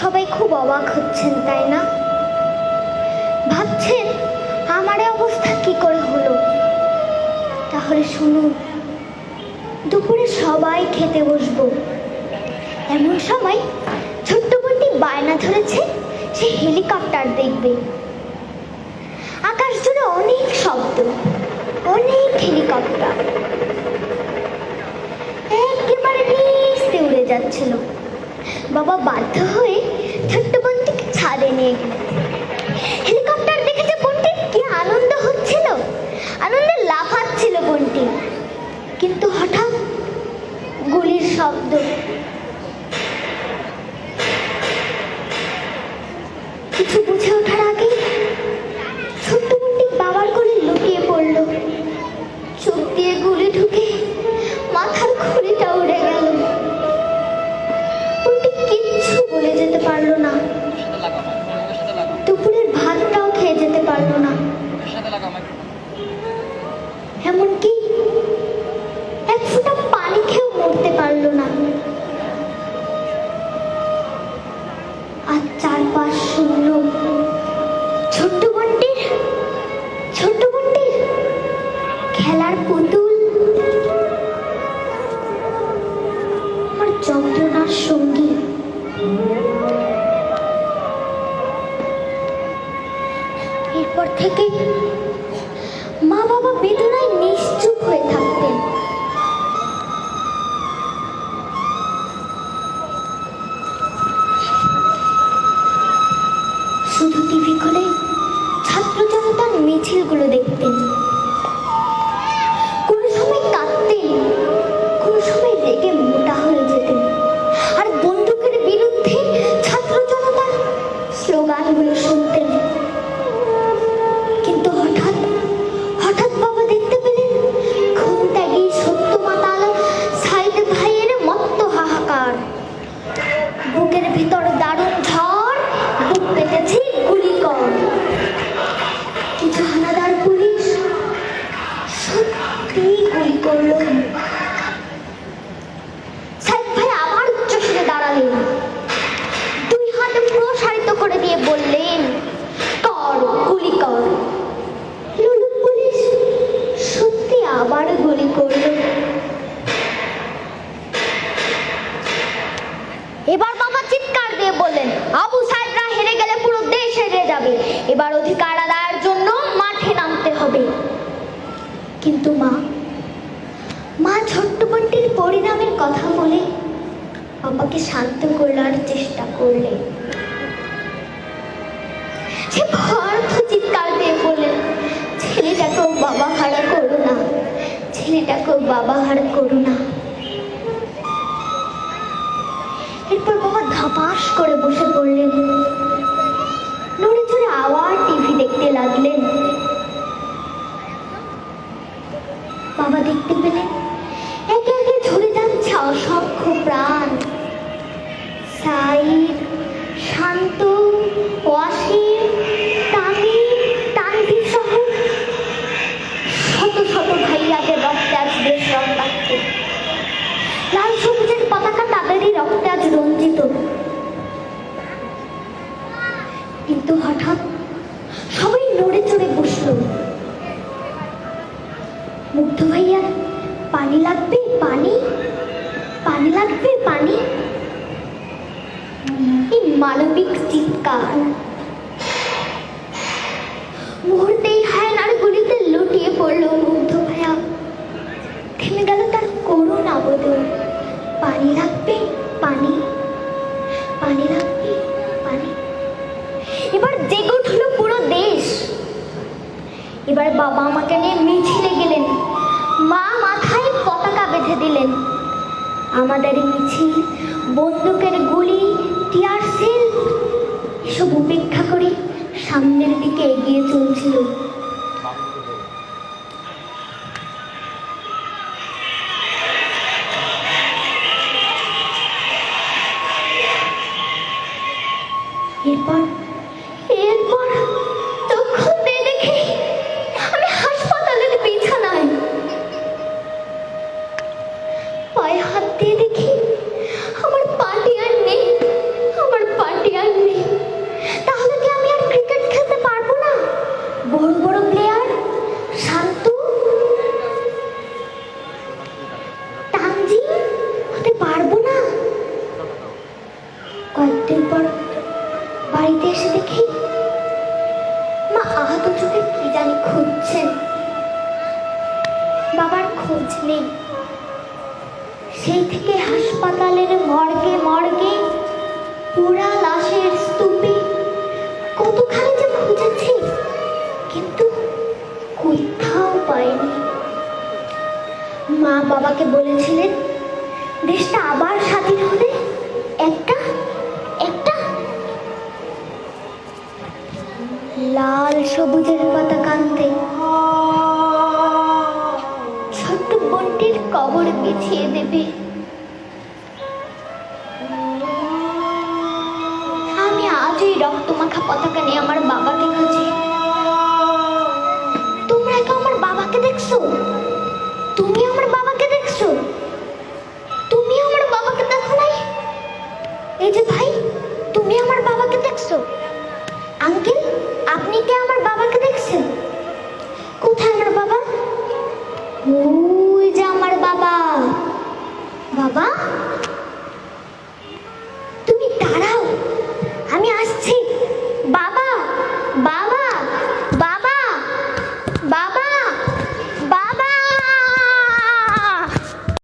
সবাই খুব অবাক হচ্ছেন, তাই না? ভাবছেন, আমার অবস্থা কি করে হলো? তাহলে শুনুন, দুপুরে সবাই খেতে বসবো। এমন সময় ছোট্ট বোনটি বায়না ধরেছে, সে হেলিকপ্টার দেখবে। আকাশ জুড়ে অনেক শব্দ, অনেক হেলিকপ্টার। একেবারে নিচতে উড়ে যাচ্ছিল। বাবা বাধ্য হয়ে নিয়ে গেল। হেলিকপ্টার দেখে যে বোনটির কি আনন্দ হচ্ছিল। আনন্দে লাফাচ্ছিল বোনটি। কিন্তু হঠাৎ গুলির শব্দ খেলার পুতুল। আমার যন্ত্রণার সঙ্গী। এরপর থেকে মা বাবা বেদনায় নিশ্চুপ হয়ে থাকতেন। শুধু টিভি খুলে ছাত্র জনতার মিছিলগুলো দেখতেন। এবার বাবা চিৎকার দিয়ে বললেন, আবু সাইদরা হেরে গেলে পুরো দেশ হেরে যাবে। এবার অধিকার আদায়ের জন্য মাঠে নামতে হবে। কিন্তু মা মা ছোট্ট বোনটির পরিণামের কথা বলে বাবাকে শান্ত করবার চেষ্টা করলেন। সে ভয়ার্থ চিৎকার দিয়ে বললেন, ছেলেটাকেও বাবা হারা করো না, ছেলেটাকেও বাবা হারা করো না। ধাপাস করে বসে পড়লেন। পানি লাগবে পানি এই মানবিক চিৎকার মুহূর্তেই হায়নার গুলিতে লুটিয়ে পড়ল মুগ্ধ ভাইয়া থেমে গেল তার করুণ আবেদন পানি লাগবে পানি পানি লাগবে পানি এবার জেগে উঠল পুরো দেশ এবার বাবা আমাকে নিয়ে মিছিলে আমাদের মিছিল, বন্দুকের গুলি, টিয়ার সেল, এসব উপেক্ষা করে সামনের দিকে এগিয়ে চলছিল। এরপর এরপর কয়েকদিন পর বাড়িতে এসে দেখি মা আহত চোখে কি জানি খুঁজছেন। বাবার খোঁজ নেই। সেই থেকে হাসপাতালের মর্গে মর্গে পোড়া লাশের স্তূপে কতখানি যে খুঁজেছি, কিন্তু কোথাও পাইনি। মা বাবাকে বলেছিলেন, দেশটা আবার স্বাধীন হলে একটা লাল পাতা কানতে ছোট্ট বন্টির কবর বিছিয়ে দেবে। আমি আজই রক্তমাখা পতাকা নিয়ে আমার বাবাকে খুঁজি।